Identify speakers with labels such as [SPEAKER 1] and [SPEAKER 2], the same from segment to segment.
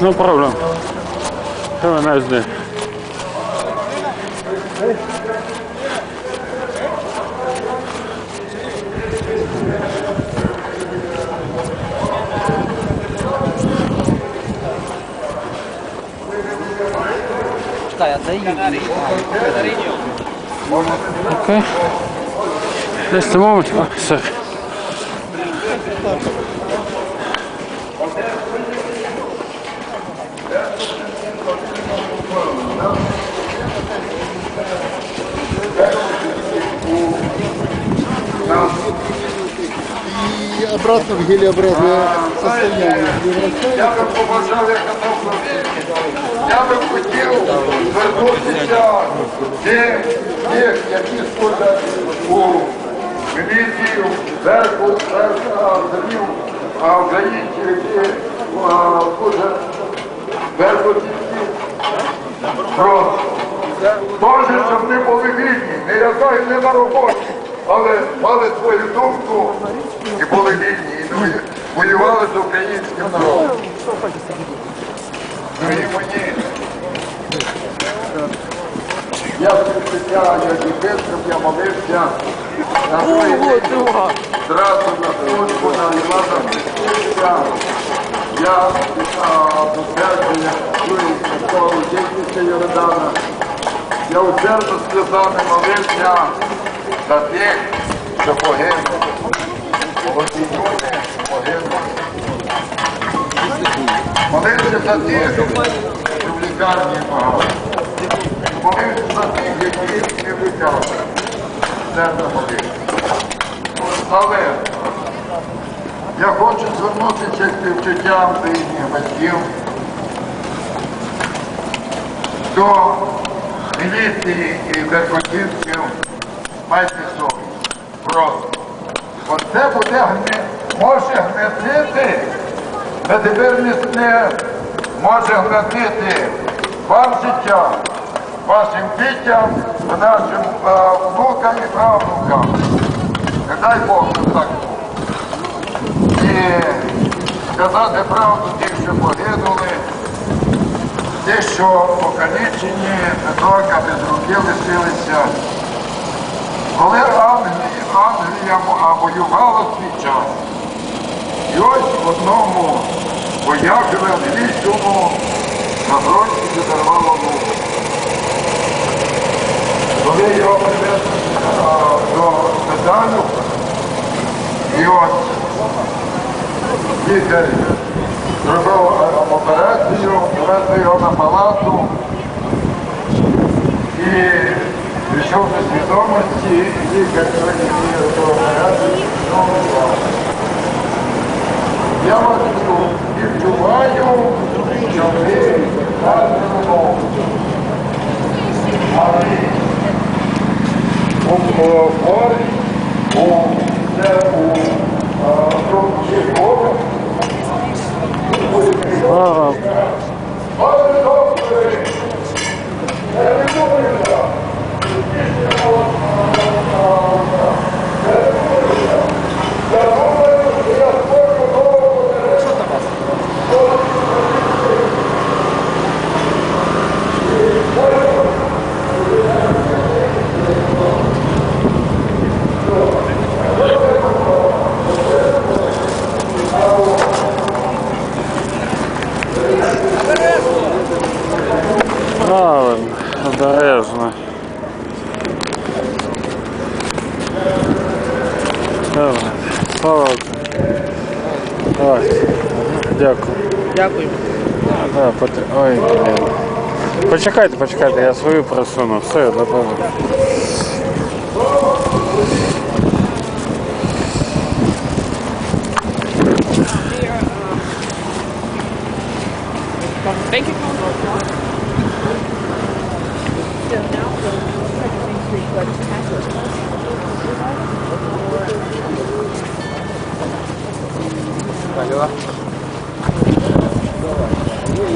[SPEAKER 1] No problem. Have a nice day.
[SPEAKER 2] А.
[SPEAKER 1] Okay. Just a moment. Oh, sorry.
[SPEAKER 3] В гелеобразное состояние.
[SPEAKER 4] Я би побажав, як Я би хотів звернутися тих, які служать у міліцію, церкву, церквів, а українців, які служать верхотівців. Просто. Теж, щоб вони були вільні, не лякай не на роботі, але мали свою думку і були вільні, ну, воювали з українським народом. Дорогі мої, я я дітей, я молився на своє зразу на службу, на Івана Христовича. Я до церкви, я чую святого дітниця Йордана. Я усердно сльозами молився за тих, що погинули. Молоді люди погинули. Молився за тих, що в лікарні багато. Молився за тих, які не викали. Серце молився. Але я хочу звернутися співчуттям до батьків, до міліції і верхотівців, майте совість. Просто. Оце буде може гнетити, а тепер не, може гнетити вам життя, вашим дітям, нашим е, внукам і правнукам. Дай Бог так. І сказати правду тих, що загинули, ті, що покалічені, дока без руки лишилися. Коли Англія, А, воювала свій час, і ось в одному воякові англійському на фронті відірвало ногу. Коли його привезли до медалю, і от лікар зробив операцію, привезли його на палату і прийшов до свідомості, і лікар прийняв до операції, знову слава. Я вас відчуваю, що ви кажемо, а ви у формі, у це у трубчикові.
[SPEAKER 1] Ага. Thank you. Ой, блін. Почекайте, почекайте, я свою просуну. Все, до побачення.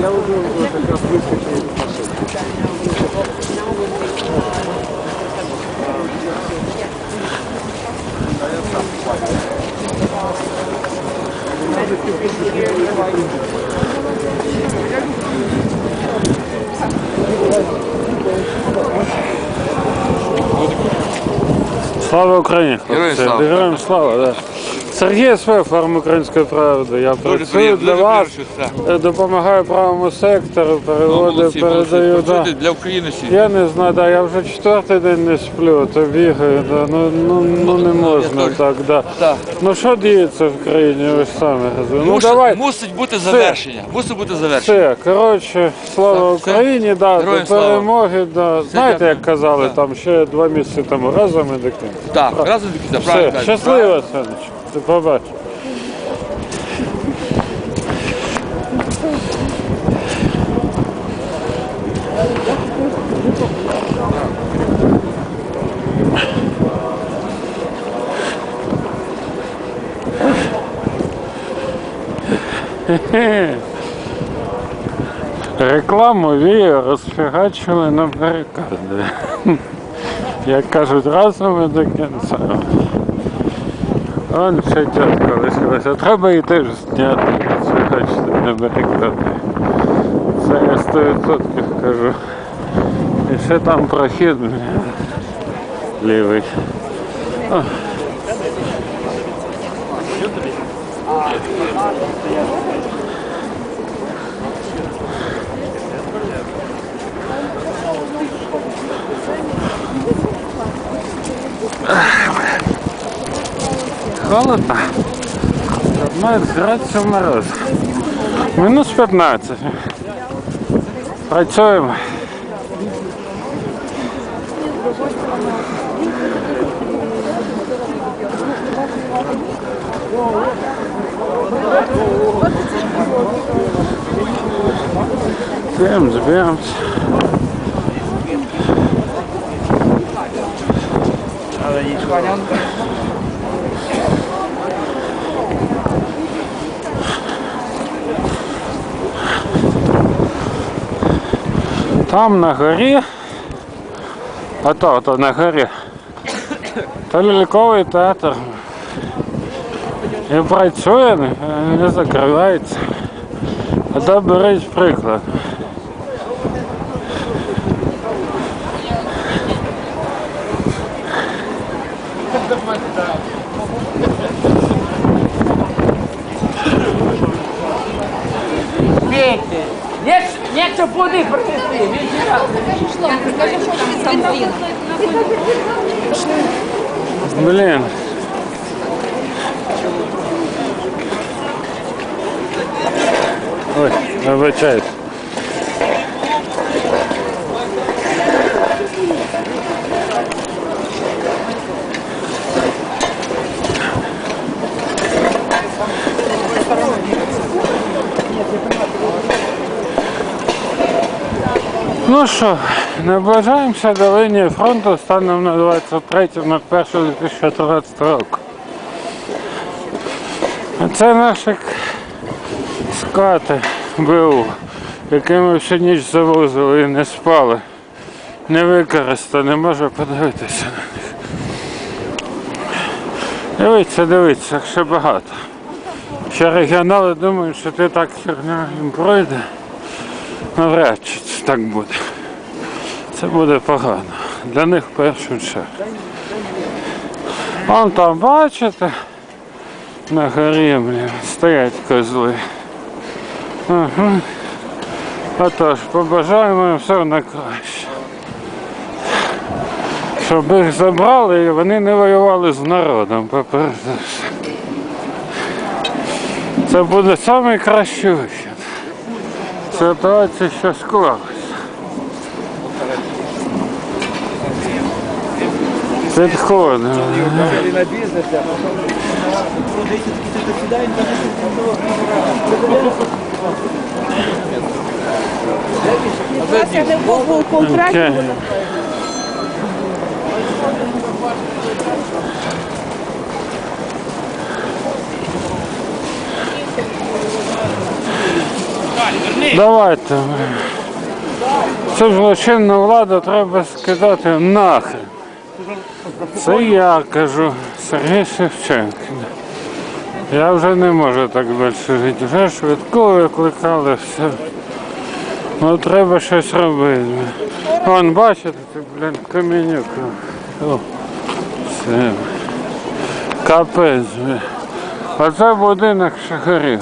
[SPEAKER 5] я уже как раз выскочил из
[SPEAKER 1] Слава Україні!
[SPEAKER 6] Героям слава!
[SPEAKER 1] Героям слава, да. Сергій Све, форум Української правди. Я працюю для вас, е, допомагаю правому сектору, переводи,
[SPEAKER 6] Молодці, молодці.
[SPEAKER 1] передаю. Да.
[SPEAKER 6] Для України всі.
[SPEAKER 1] Я не знаю, да, я вже четвертий день не сплю, то бігаю, да. ну, ну, ну не можна так, да. Ну що діється в країні, ви ж самі розумієте. Ну
[SPEAKER 6] Мусить,
[SPEAKER 1] давай,
[SPEAKER 6] мусить бути завершення. Мусить бути завершення.
[SPEAKER 1] все, коротше, слава
[SPEAKER 6] Так, все.
[SPEAKER 1] Україні, да,
[SPEAKER 6] Героям
[SPEAKER 1] до
[SPEAKER 6] слава.
[SPEAKER 1] перемоги, да. Знаєте,
[SPEAKER 6] дякую.
[SPEAKER 1] як казали,
[SPEAKER 6] Так.
[SPEAKER 1] там ще два місяці тому разом і до кінця.
[SPEAKER 6] Так, разом до кінця, правильно
[SPEAKER 1] Все,
[SPEAKER 6] кажете.
[SPEAKER 1] щасливо, сонечко. Ти побачиш. Рекламу вію розфігачили на барикади. Як кажуть, разом і до кінця. Он ще тітка лишилася. Треба її теж зняти, розфігачити на барикади. Це я 100% кажу. І ще там прохід блін, лівий. О. Холодно. Має 30 мороз. Мінус 15. Працюємо. Збираємось, збираємось.
[SPEAKER 2] Ale nie
[SPEAKER 1] Там на горі, ото, ото на горі, то ляльковий театр. І працює, не закривається. А то беріть приклад. Блін. Ой, вибачаюсь. Ну що, наближаємося до лінії фронту станом на 23.01.2013 року. Це наші скати БУ, які ми всю ніч завозили і не спали. Не використані, може подивитися на них. Дивіться, дивіться, ще багато. Ще регіонали думають, що ти так херня їм пройде. Навряд чи це так буде. Це буде погано. Для них в першу чергу. Вон там, бачите, на горі, блін, стоять козли. Ага. Отож, побажаємо їм все на краще. Щоб їх забрали і вони не воювали з народом, по-перше. все. Це буде найкращий вихід ситуація, що склалася. Это холодно. Давайте. Це злочинна влада, треба сказати нахрен. Це я кажу, Сергій Шевченко. Я вже не можу так далі жити. Вже швидко викликали все. Ну треба щось робити. Вон, бачите, блін, камінюк. О, все. Капець. Оце будинок шахарів.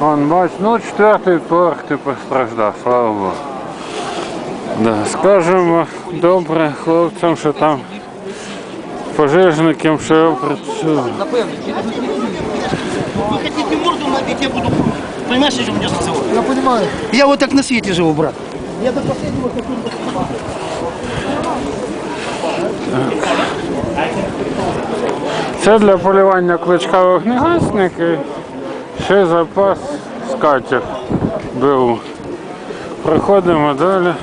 [SPEAKER 1] Вон, бач, ну четвертий поверх ти постраждав, слава Богу. Да, скажемо добре хлопцям, що там пожежникам, що я працюю.
[SPEAKER 7] Вы хотите морду набить, я буду... Понимаешь, о чем идет разговор?
[SPEAKER 3] Я понимаю.
[SPEAKER 7] Я вот так на свете живу, брат. Я до последнего
[SPEAKER 1] Це для полювання кличка вогнегасники. Ще запас скатів був. Проходимо далі.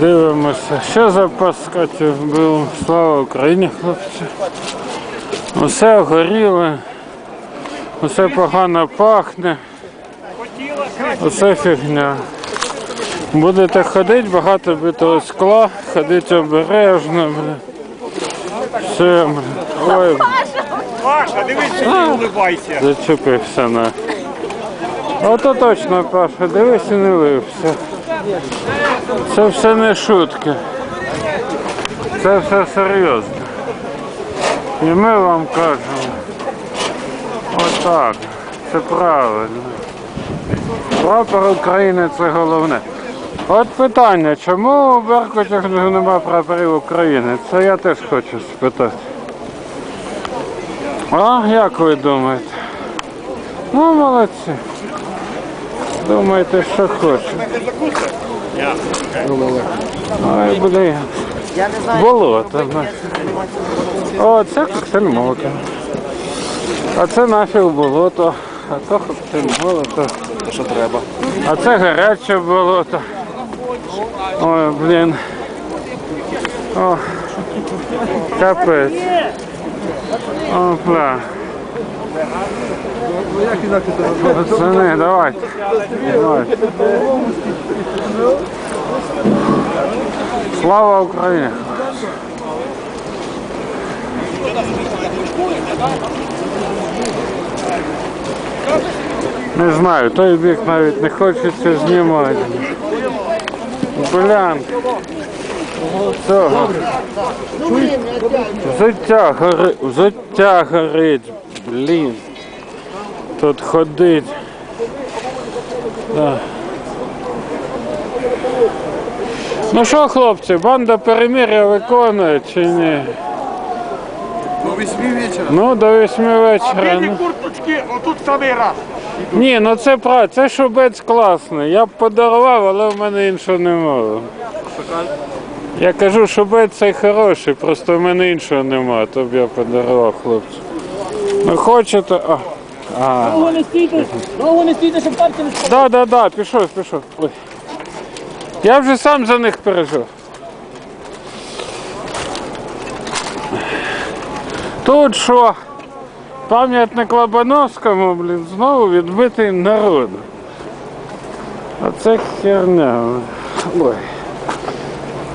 [SPEAKER 1] Дивимося. Ще запас скатів був. Слава Україні, хлопці. Усе горіле. Усе погано пахне. Усе фігня. Будете ходити, багато битого скла, ходити обережно, бля. Все, бля. Ой,
[SPEAKER 8] Паша, дивись, не улибайся.
[SPEAKER 1] зачепився на. Ото точно, Паша, дивись і не лився. Це все не шутки. Це все серйозно. І ми вам кажемо. Отак. Це правильно. Прапор України це головне. От питання, чому у Беркутях немає прапорів України? Це я теж хочу спитати. А як ви думаєте? Ну, молодці. Думаєте, що хочете. Ой, блін. Болото. О, це коктейль молока. А це нафіг болото. А то коктейль болото.
[SPEAKER 6] Що треба?
[SPEAKER 1] А це гаряче болото. Ой, блін. О, капець. О, бля. Пацани, давайте. Слава Україні! Не знаю, той бік навіть не хочеться знімати. Блян. Взуття горить, блін. Тут ходить. Да. Ну що, хлопці, банда перемир'я виконує чи ні?
[SPEAKER 6] До 8 вечора.
[SPEAKER 1] Ну, до 8 вечора. Ну.
[SPEAKER 8] курточки, отут самий раз.
[SPEAKER 1] Ні, ну це правда, це шубець класний. Я б подарував, але в мене іншого немає. Я кажу, шубець цей хороший, просто в мене іншого немає, то б я подарував хлопцю. Ну хочете. А. А.
[SPEAKER 7] Довго не стійте, довго не стійте, щоб партія не
[SPEAKER 1] Да, да, да, пішов, пішов. Ой. Я вже сам за них пережив. Тут що? Пам'ятник Лобановському, блін, знову відбитий народу. Оце херня. Ой.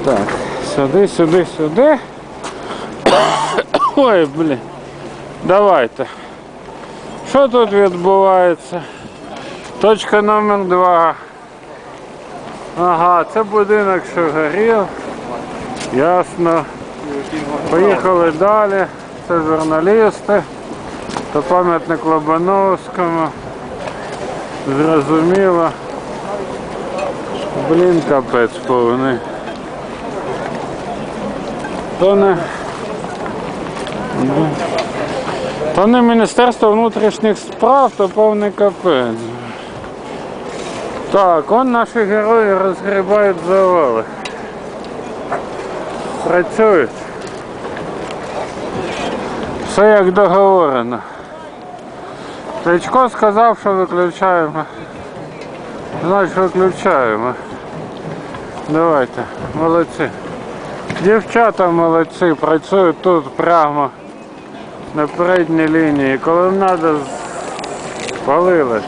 [SPEAKER 1] Так, сюди, сюди, сюди. Ой, блін. Давайте. Що тут відбувається? Точка номер два. Ага, це будинок, що горів. Ясно. Поїхали далі. Це журналісти. Це пам'ятник Лобановському. Зрозуміло. Блін, капець повний. То не. Не Міністерство внутрішніх справ, то повний капець. Так, он наші герої розгрібають завали. Працюють. Все як договорено. Кличко сказав, що виключаємо. Значить виключаємо. Давайте, молодці. Дівчата молодці, працюють тут прямо на передній лінії. Коли треба, спалилось.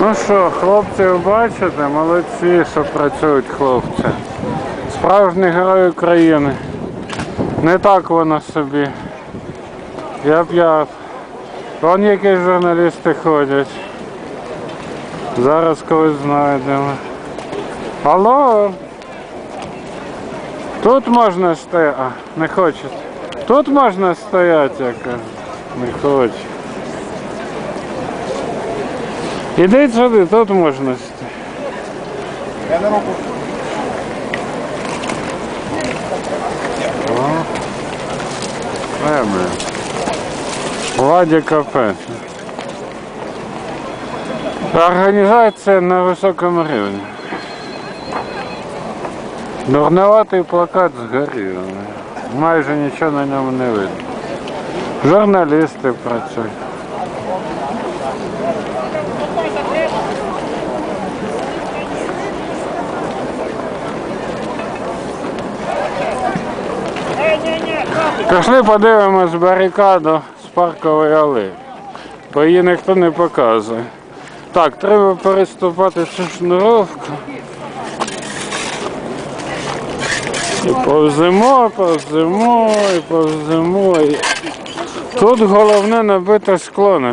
[SPEAKER 1] Ну що, хлопці, бачите, молодці, що працюють хлопці. Справжній герой України. Не так воно собі. Я п'яв. Вон якісь журналісти ходять. Зараз когось знайдемо. Алло. Тут можна стояти. А, не хочуть. Тут можна стояти, я кажу. Не хочу. Ідіть сюди, тут можна стояти.
[SPEAKER 3] Я на руку.
[SPEAKER 1] Е. Владі кафе. Організація на високому рівні. Дурноватий плакат згорів. Майже нічого на ньому не видно. Журналісти працюють. Пішли подивимось барикаду з паркової алеї. Бо її ніхто не показує. Так, треба переступати цю шнуровку. І повземо, повземо, і повземо. І... Тут головне набити скло не.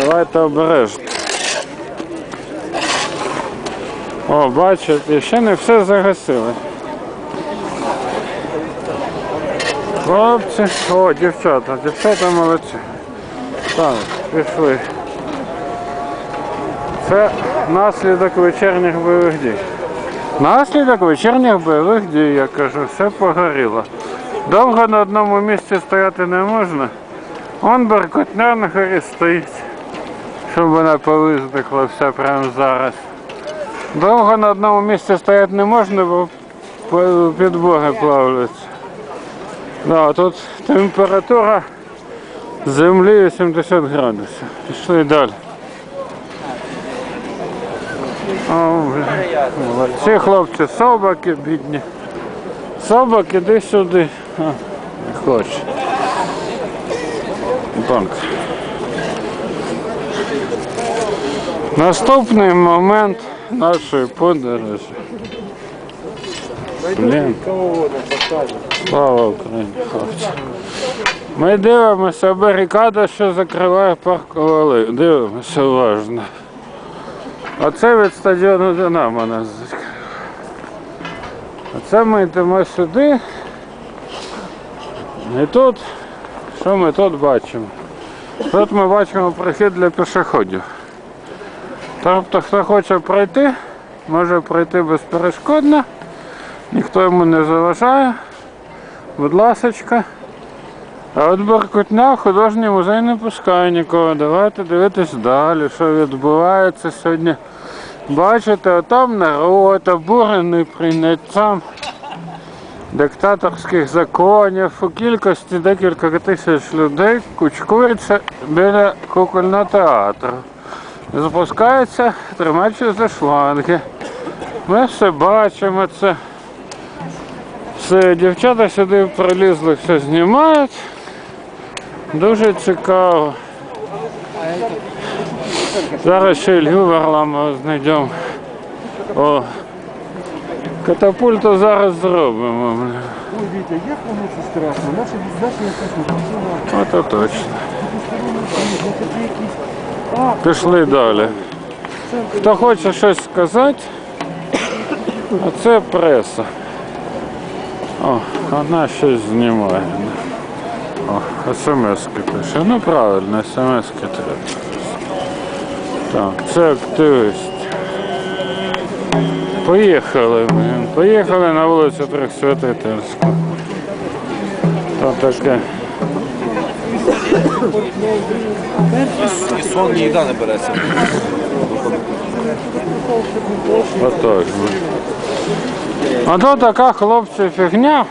[SPEAKER 1] Давайте обережно. О, бачите, ще не все загасили. Хлопці, о, дівчата, дівчата молодці. Так, пішли. Це наслідок вечірніх бойових дій. Наслідок вечірніх бойових дій, я кажу, все погоріло. Довго на одному місці стояти не можна. Вон беркутня на горі стоїть, щоб вона повиздихла все прямо зараз. Довго на одному місці стояти не можна, бо по- підбоги плавляться. Да, тут температура землі 80 градусів. Пішли далі. О, бля. Молодці хлопці, собаки бідні. Собак, іди сюди. А, не хоче. Наступний момент нашої подорожі. Блін. Слава Україні, хлопці. Ми дивимося барикада, що закриває паркову алею. Дивимося уважно. Оце від стадіону Динамо нас. Оце ми йдемо сюди. І тут, що ми тут бачимо? Тут ми бачимо прохід для пішоходів. Тобто, хто хоче пройти, може пройти безперешкодно. Ніхто йому не заважає. Будь ласочка. А от Беркутня художній музей не пускає нікого. Давайте дивитись далі, що відбувається сьогодні. Бачите, там народ обурений прийняттям диктаторських законів. У кількості декілька тисяч людей кучкується біля кукольного театру. Запускається, тримаючи за шланги. Ми все бачимо це. Все, дівчата сюди прилізли, все знімають. Дуже цікаво. Зараз ще Ілью Варламова знайдемо. О. Катапульту зараз зробимо.
[SPEAKER 3] Ой, Вітя, як воно це страшно? Наше відзначення слухай.
[SPEAKER 1] Ото точно. Пішли далі. Хто хоче щось сказати, а це преса. О, вона щось знімає. О, смс-ки пише. Ну правильно, смс-ки треба. Так, це активіст. Поїхали, блін. Поїхали на вулицю Трьохсвятительську. То таке.
[SPEAKER 6] І сон ні їда не береться.
[SPEAKER 1] Отак. А то така хлопці фігня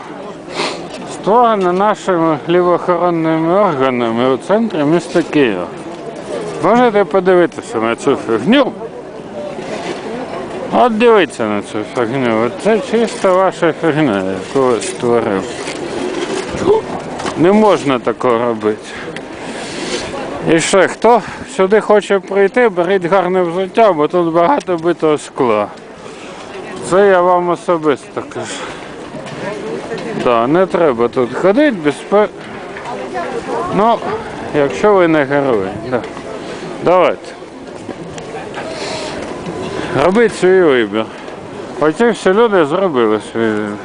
[SPEAKER 1] створена нашими лівоохоронними органами у центрі міста Києва. Можете подивитися на цю фігню. От дивіться на цю фігню. Це чисто ваша фігня, яку ви створив. Не можна такого робити. І ще хто сюди хоче прийти, беріть гарне взуття, бо тут багато битого скла. Це я вам особисто кажу. Да, не треба тут ходити безпе... Ну, якщо ви не герої. Да. Давайте. Робіть свій вибір. Оці всі люди зробили свій вибір.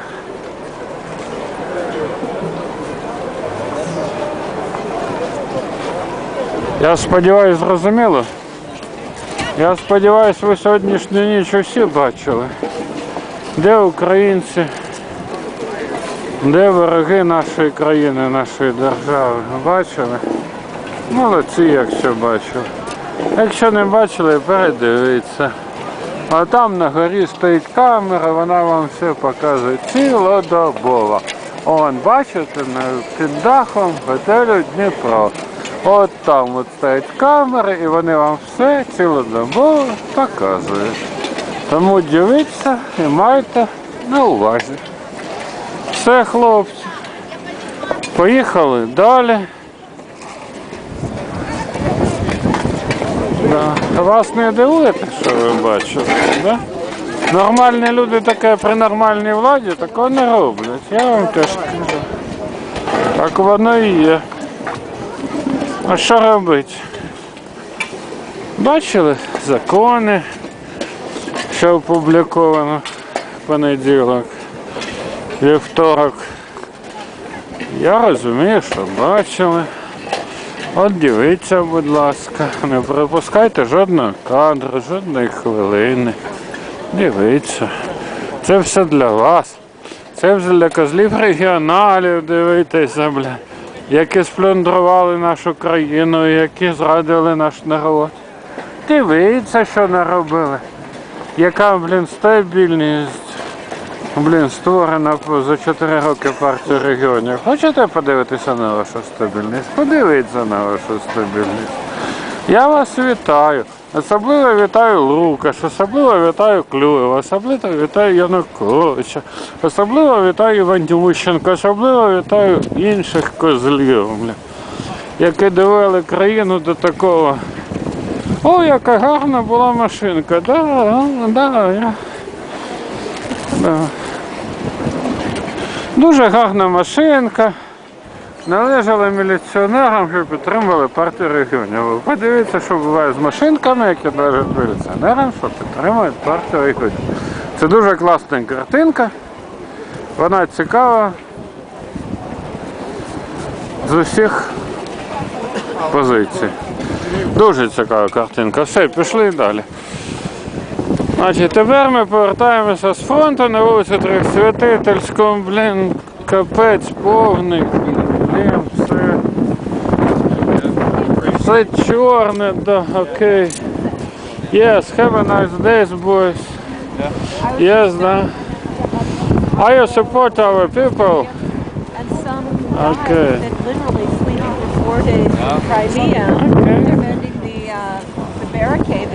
[SPEAKER 1] Я сподіваюся, зрозуміло. Я сподіваюся, ви сьогоднішню ніч усі бачили. Де українці, де вороги нашої країни, нашої держави. Бачили? Молодці, якщо бачили. Якщо не бачили, передивіться. А там на горі стоїть камера, вона вам все показує цілодобово. Он, бачите, під дахом готелю Дніпро. От там от стоять камери і вони вам все цілодобово показують. Тому дивіться і майте на увазі. Все, хлопці. Поїхали далі. Да. Вас не дивує, що ви бачите, да? Нормальні люди таке при нормальній владі такого не роблять. Я вам теж кажу. Так воно і є. А що робити? Бачили закони, що опубліковано в понеділок, вівторок. Я розумію, що бачили. От дивіться, будь ласка, не пропускайте жодного кадру, жодної хвилини. Дивіться. Це все для вас. Це вже для козлів регіоналів, дивіться, бля. Які сплюндрували нашу країну, які зрадили наш народ. Дивіться, що наробили. Яка, блін, стабільність. Блін, створена за 4 роки партія регіонів. Хочете подивитися на вашу стабільність? Подивіться на вашу стабільність. Я вас вітаю. Особливо вітаю Лукаш, особливо вітаю Клюєва, особливо вітаю Януковича, особливо вітаю Іванющенка, особливо вітаю інших козлів, які довели країну до такого. О, яка гарна була машинка. Да, да, я. Да. Дуже гарна машинка. Належала міліціонерам, що підтримували партію регіонів. Подивіться, що буває з машинками, які належать міліціонерам, що підтримують партію регіонів. Це дуже класна картинка. Вона цікава з усіх позицій. Дуже цікава картинка. Все, пішли далі. Значить, тепер ми повертаємося з фронту на вулицю Трьохсвятительську, блін, капець повний, блін, все. Все чорне, да, окей. Yes, have a nice day, boys. Yes, да. Are you support our people?
[SPEAKER 5] And some
[SPEAKER 1] Okay.
[SPEAKER 5] guys that literally sleep for four days in Crimea.
[SPEAKER 1] Okay.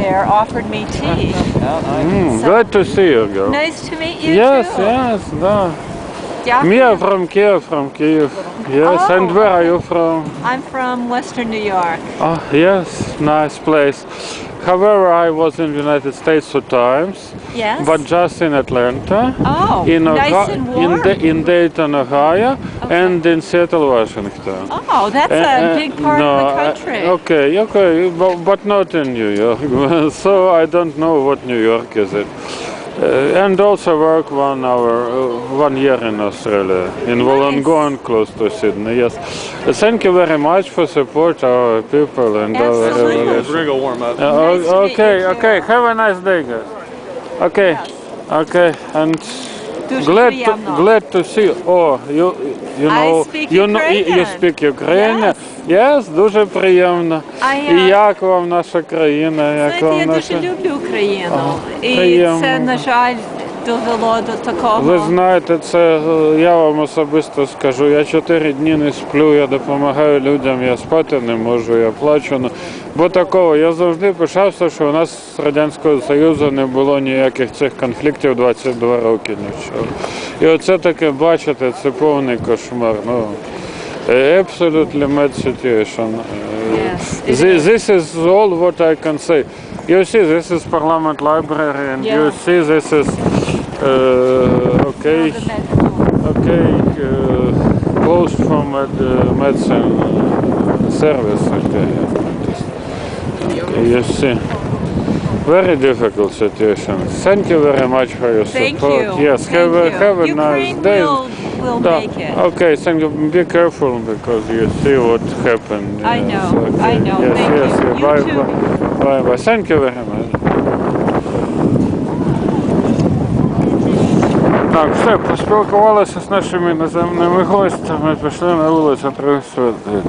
[SPEAKER 5] there offered me tea.
[SPEAKER 1] Mm, so, good to see you, girl.
[SPEAKER 5] Nice to meet you.
[SPEAKER 1] Yes,
[SPEAKER 5] too.
[SPEAKER 1] yes.
[SPEAKER 5] No.
[SPEAKER 1] Yeah. Mia from Kiev, from Kiev. Yes,
[SPEAKER 5] oh.
[SPEAKER 1] and where are you from?
[SPEAKER 5] I'm from Western New York.
[SPEAKER 1] Oh, yes, nice place. However, I was in the United States two times.
[SPEAKER 5] Yes.
[SPEAKER 1] but just in Atlanta,
[SPEAKER 5] oh,
[SPEAKER 1] in,
[SPEAKER 5] nice
[SPEAKER 1] Ohi-
[SPEAKER 5] and
[SPEAKER 1] in,
[SPEAKER 5] warm.
[SPEAKER 1] Da- in Dayton, Ohio, and in Seattle, Washington.
[SPEAKER 5] oh, that's a
[SPEAKER 1] uh,
[SPEAKER 5] big part
[SPEAKER 1] no,
[SPEAKER 5] of the country.
[SPEAKER 1] okay, okay, but, but not in New York. so I don't know what New York is it. Uh, and also work one hour, uh, one year in Australia, in Wollongong, close to Sydney. Yes. Uh, thank you very much for support our people and our
[SPEAKER 5] Absolutely.
[SPEAKER 1] revolution.
[SPEAKER 6] We're gonna warm up.
[SPEAKER 1] Uh,
[SPEAKER 5] Nice to meet
[SPEAKER 1] okay,
[SPEAKER 5] too.
[SPEAKER 1] okay. Have a nice day, guys. Okay, okay, and
[SPEAKER 5] Дуже
[SPEAKER 1] glad to,
[SPEAKER 5] приємно.
[SPEAKER 1] glad to see. Oh, you you
[SPEAKER 5] I
[SPEAKER 1] know
[SPEAKER 5] speak
[SPEAKER 1] you know you
[SPEAKER 5] Ukrainian.
[SPEAKER 1] speak Ukrainian. Yes, дуже приємно.
[SPEAKER 5] I,
[SPEAKER 1] І
[SPEAKER 5] uh,
[SPEAKER 1] як вам наша країна? Як
[SPEAKER 5] Знаєте,
[SPEAKER 1] вам
[SPEAKER 5] я
[SPEAKER 1] наша...
[SPEAKER 5] дуже люблю Україну. І
[SPEAKER 1] приємно.
[SPEAKER 5] це, на жаль, довело до такого.
[SPEAKER 1] Ви знаєте, це е, я вам особисто скажу. Я чотири дні не сплю, я допомагаю людям, я спати не можу, я плачу. Ну, Бо такого, я завжди пишався, що у нас з Радянського Союзу не було ніяких цих конфліктів 22 роки нічого. І оце таке бачите, це повний кошмар. Ну, absolutely mad situation.
[SPEAKER 5] Yes,
[SPEAKER 1] This is all what I can say. You see, this is Parliament Library, and you see, this is uh, okay, okay, uh, closed from uh, the medicine uh, service. Okay. You see, very difficult situation. Thank you very much for your support.
[SPEAKER 5] Thank you.
[SPEAKER 1] Yes,
[SPEAKER 5] Thank
[SPEAKER 1] have a have a nice day.
[SPEAKER 5] Will,
[SPEAKER 1] Да.
[SPEAKER 5] make it.
[SPEAKER 1] Okay, thank you. Be careful because you see what happened.
[SPEAKER 5] I
[SPEAKER 1] Yes,
[SPEAKER 5] know,
[SPEAKER 1] okay.
[SPEAKER 5] I know.
[SPEAKER 1] Yes,
[SPEAKER 5] Thank
[SPEAKER 1] yes,
[SPEAKER 5] you.
[SPEAKER 1] yes.
[SPEAKER 5] You
[SPEAKER 1] Bye,
[SPEAKER 5] too.
[SPEAKER 1] bye, bye, bye. Thank you very much. Так, все, поспілкувалися з нашими іноземними гостями, пішли на вулицю Святих.